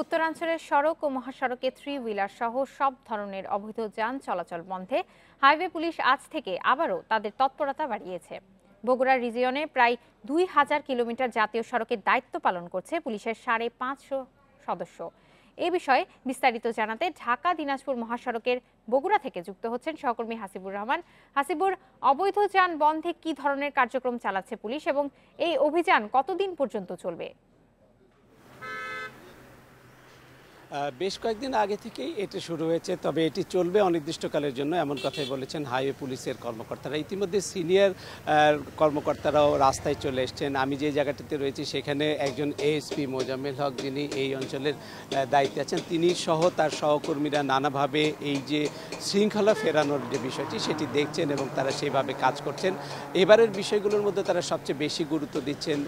উত্তরাঞ্চলের সড়ক ও মহাসড়কে থ্রি হুইলার সহ সব ধরনের অবৈধ যান চলাচল বন্ধে হাইওয়ে পুলিশ আজ থেকে আবারও তাদের তৎপরতা বাড়িয়েছে। বগুড়া রিজিয়নে প্রায় দুই হাজার কিলোমিটার জাতীয় সড়কের দায়িত্ব পালন করছে পুলিশের সাড়ে পাঁচশো সদস্য। এ বিষয়ে বিস্তারিত জানাতে ঢাকা দিনাজপুর মহাসড়কের বগুড়া থেকে যুক্ত হচ্ছেন সহকর্মী হাসিবুর রহমান। হাসিবুর, অবৈধ যান বন্ধে কি ধরনের কার্যক্রম চালাচ্ছে পুলিশ এবং এই অভিযান কতদিন পর্যন্ত চলবে? বেশ কয়েকদিন আগে থেকেই এটি শুরু হয়েছে, তবে এটি চলবে অনির্দিষ্টকালের জন্য, এমন কথাই বলেছেন হাইওয়ে পুলিশের কর্মকর্তারা। ইতিমধ্যে সিনিয়র কর্মকর্তারাও রাস্তায় চলে এসছেন। আমি যে জায়গাটিতে রয়েছি সেখানে একজন এএসপি মোজাম্মেল হক, যিনি এই অঞ্চলের দায়িত্বে আছেন। তিনি সহ তার সহকর্মীরা নানাভাবে এই যে শৃঙ্খলা ফেরানোর যে বিষয়টি, সেটি দেখছেন এবং তারা সেভাবে কাজ করছেন। এবারের বিষয়গুলোর মধ্যে তারা সবচেয়ে বেশি গুরুত্ব দিচ্ছেন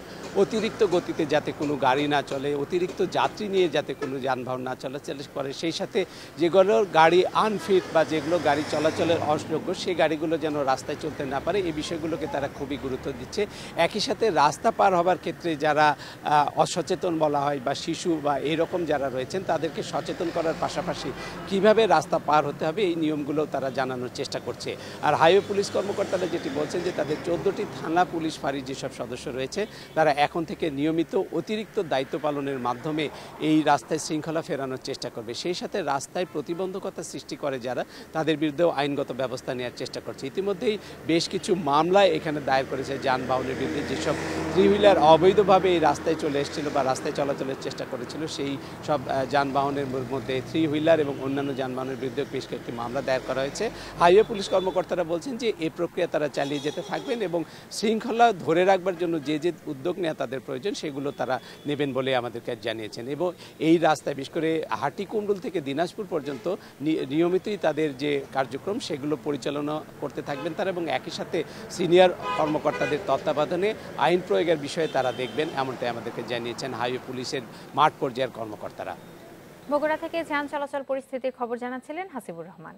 অতিরিক্ত গতিতে যাতে কোনো গাড়ি না চলে, অতিরিক্ত যাত্রী নিয়ে যাতে কোনো যানবাহন না চলাচল করে। সেই সাথে যেগুলো গাড়ি আনফিট বা যেগুলো গাড়ি চলাচলের অযোগ্য সেই গাড়িগুলো যেন রাস্তায় চলতে না পারে, এই বিষয়গুলোকে তারা খুবই গুরুত্ব দিচ্ছে। একই সাথে রাস্তা পার হবার ক্ষেত্রে যারা অসচেতন বলা হয় বা শিশু বা এরকম যারা রয়েছেন, তাদেরকে সচেতন করার পাশাপাশি কীভাবে রাস্তা পার হতে হবে, এই নিয়মগুলো তারা জানানোর চেষ্টা করছে। আর হাইওয়ে পুলিশ কর্মকর্তারা যেটি বলছেন যে, তাদের চোদ্দোটি থানা পুলিশ ফাঁড়ির যেসব সদস্য রয়েছে, তারা এখন থেকে নিয়মিত অতিরিক্ত দায়িত্ব পালনের মাধ্যমে এই রাস্তায় শৃঙ্খলা ফেরানোর চেষ্টা করবে। সেই সাথে রাস্তায় প্রতিবন্ধকতা সৃষ্টি করে যারা, তাদের বিরুদ্ধেও আইনগত ব্যবস্থা নেওয়ার চেষ্টা করছে। ইতিমধ্যেই বেশ কিছু মামলায় এখানে দায়ের করেছে যানবাহনের বিরুদ্ধে। যেসব থ্রি হুইলার অবৈধভাবে এই রাস্তায় চলে এসেছিল বা রাস্তায় চলাচলের চেষ্টা করেছিল, সেই সব যানবাহনের মধ্যে থ্রি হুইলার এবং অন্যান্য যানবাহনের বিরুদ্ধে বেশ কয়েকটি মামলা দায়ের করা হয়েছে। হাইওয়ে পুলিশ কর্মকর্তারা বলছেন যে এই প্রক্রিয়া তারা চালিয়ে যেতে থাকবেন এবং শৃঙ্খলা ধরে রাখবার জন্য যে যে উদ্যোগ নেওয়া তাদের প্রয়োজন, সেগুলো তারা নেবেন বলে আমাদেরকে জানিয়েছেন এবং এই রাস্তায় বিশেষ করে হাটিকুমরুল থেকে দিনাজপুর পর্যন্ত নিয়মিতই তাদের যে কার্যক্রম সেগুলো পরিচালনা করতে থাকবেন তারা এবং একই সাথে সিনিয়র কর্মকর্তাদের তত্ত্বাবধানে আইন প্রয়োগের বিষয়ে তারা দেখবেন, এমনটাই আমাদেরকে জানিয়েছেন হাইওয়ে পুলিশের মাঠ পর্যায়ের কর্মকর্তারা। বগুড়া থেকে যান চলাচল পরিস্থিতির খবর জানাচ্ছিলেন হাসিবুর রহমান।